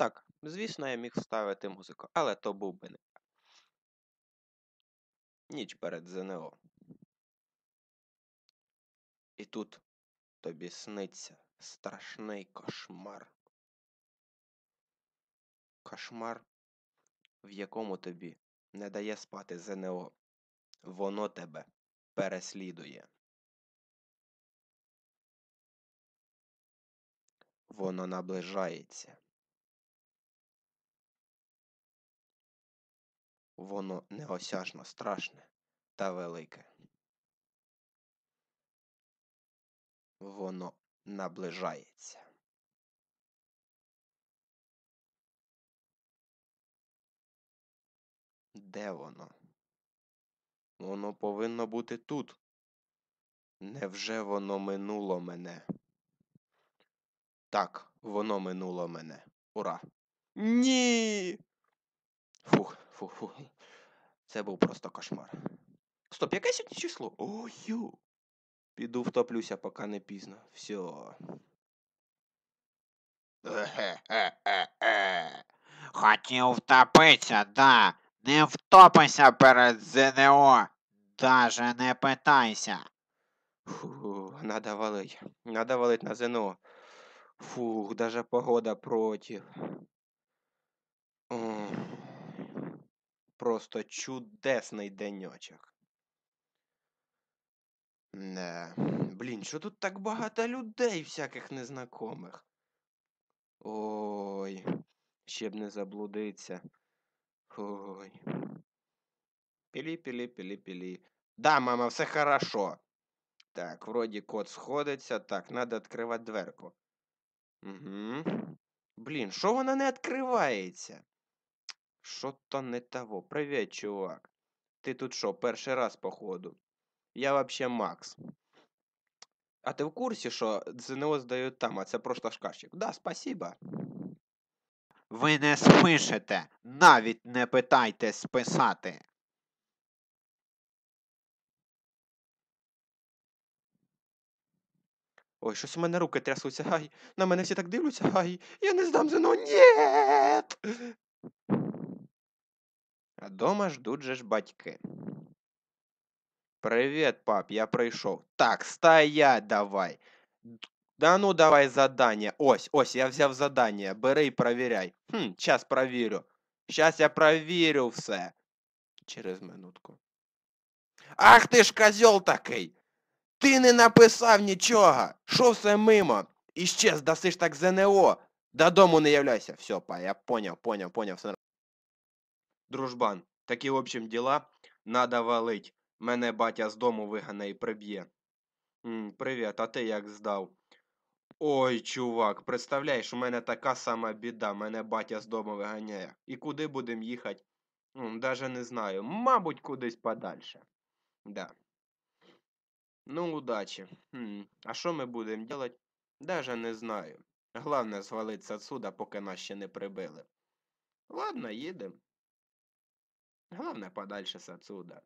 Так, звісно, я міг вставити музику, але то був би не. Ніч перед ЗНО. І тут тобі сниться страшний кошмар. Кошмар, в якому тобі не дає спати ЗНО. Воно тебе переслідує. Воно наближається. Воно неосяжно страшне та велике. Воно наближається. Де воно? Воно повинно бути тут. Невже воно минуло мене? Так, воно минуло мене. Ура! Ні. Фух, фух. Це був просто кошмар. Стоп, яке сьогодні число? Ой-ю. Піду втоплюся, поки не пізно. Все. Хотів втопитися, да. Не втопися перед ЗНО. Даже не питайся. Фу, надо валить. Надо валить на ЗНО. Фух, даже погода против. М, Просто чудесний денечок. Не. Блін, що тут так багато людей всяких незнакомих? Ой, ще б не заблудиться. Ой. Пілі, пілі, пілі, пілі. Да, мама, все хорошо. Так, вроді кот сходиться. Так, надо відкривати дверку. Угу. Блін, що вона не відкривається? Що то не того. Привіт, чувак. Ти тут що, перший раз, походу? Я вообще Макс. А ти в курсі, що ЗНО здають там, а це просто шкафчик? Да, спасибо. Ви не спишете, навіть не питайте списати. Ой, щось у мене руки трясуться. Ай, на мене всі так дивляться. Ай, я не здам ЗНО. Нєт! Дома ждуть же ж батьки. Привіт, пап, я прийшов. Так, стоять давай. Да ну давай задання. Ось, ось, я взяв задання. Бери і провіряй. Хм, щас провірю. Щас я провірю все. Через минутку. Ах ти ж козьол такий! Ти не написав нічого! Що все мимо? Іщез, даси ж так ЗНО! Додому не являйся. Все, па, я понял, понял, понял. Все. Дружбан, такі, в общем, діла. Надо валить. Мене батя з дому вигане і приб'є. Привіт, а ти як здав? Ой, чувак, представляєш, у мене така сама біда, мене батя з дому виганяє. І куди будемо їхати? Даже не знаю. Мабуть, кудись подальше. Да. Ну, удачі. Хм. А що ми будемо делать? Даже не знаю. Главне звалитися отсюда, поки нас ще не прибили. Ладно, їдемо. Главне подальше с отсюда.